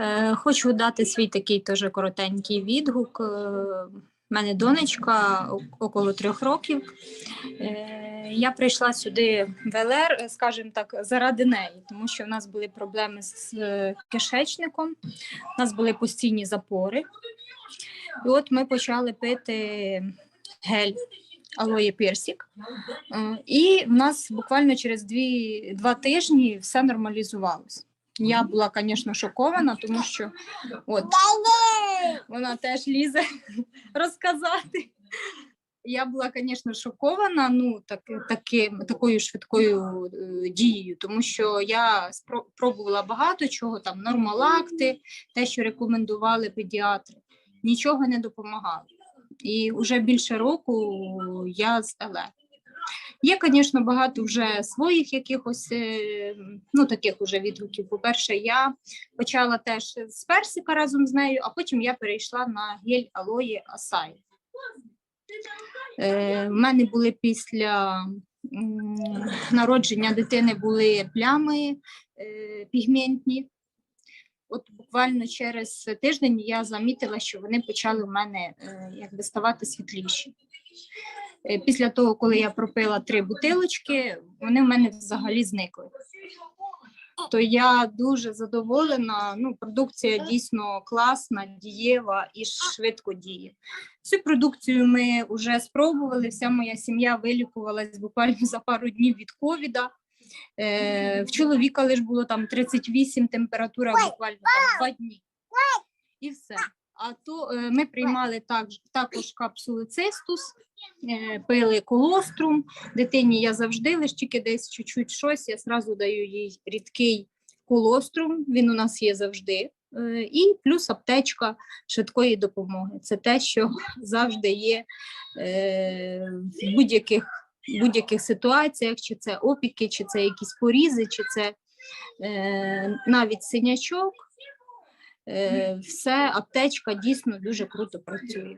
Е, Хочу дати свій такий теж коротенький відгук. У мене донечка около трьох років. Е, Я прийшла сюди в ЛР, е, скажімо так, заради неї, тому що в нас були проблеми з е, кишечником, у нас були постійні запори. І от ми почали пити гель алоє персик. Е, І в нас буквально через дві, два тижні все нормалізувалось. Я була, звісно, шокована, тому що от вона теж лізе розказати. Я була, звісно, шокована ну, так, таким, такою швидкою е, дією, тому що я спро- пробувала багато чого, там нормалакти, те, що рекомендували педіатри, нічого не допомагало. І вже більше року я з ЛР. Є, звісно, багато вже своїх якихось е, ну, таких уже відгуків. По-перше, я почала теж з персика разом з нею, а потім я перейшла на гель алої Асай. Е, мене були після народження дитини були плями е, пігментні. От буквально через тиждень я замітила, що вони почали в мене якби ставати світліші. Е, Після того, коли я пропила три бутилочки, вони в мене взагалі зникли. То я дуже задоволена. Ну, продукція дійсно класна, дієва і швидко діє. Цю продукцію ми вже спробували. Вся моя сім'я вилікувалась буквально за пару днів від ковіда. Е, в чоловіка лише було там 38, температура буквально там два дні. І все. А то е, ми приймали так, також капсули цистус, е, пили колострум. Дитині я завжди лише тільки десь чуть-чуть щось, я зразу даю їй рідкий колострум, він у нас є завжди. Е, І плюс аптечка швидкої допомоги. Це те, що завжди є в будь-яких будь-яких ситуаціях, чи це опіки, чи це якісь порізи, чи це навіть синячок. Е, все, аптечка дійсно дуже круто працює.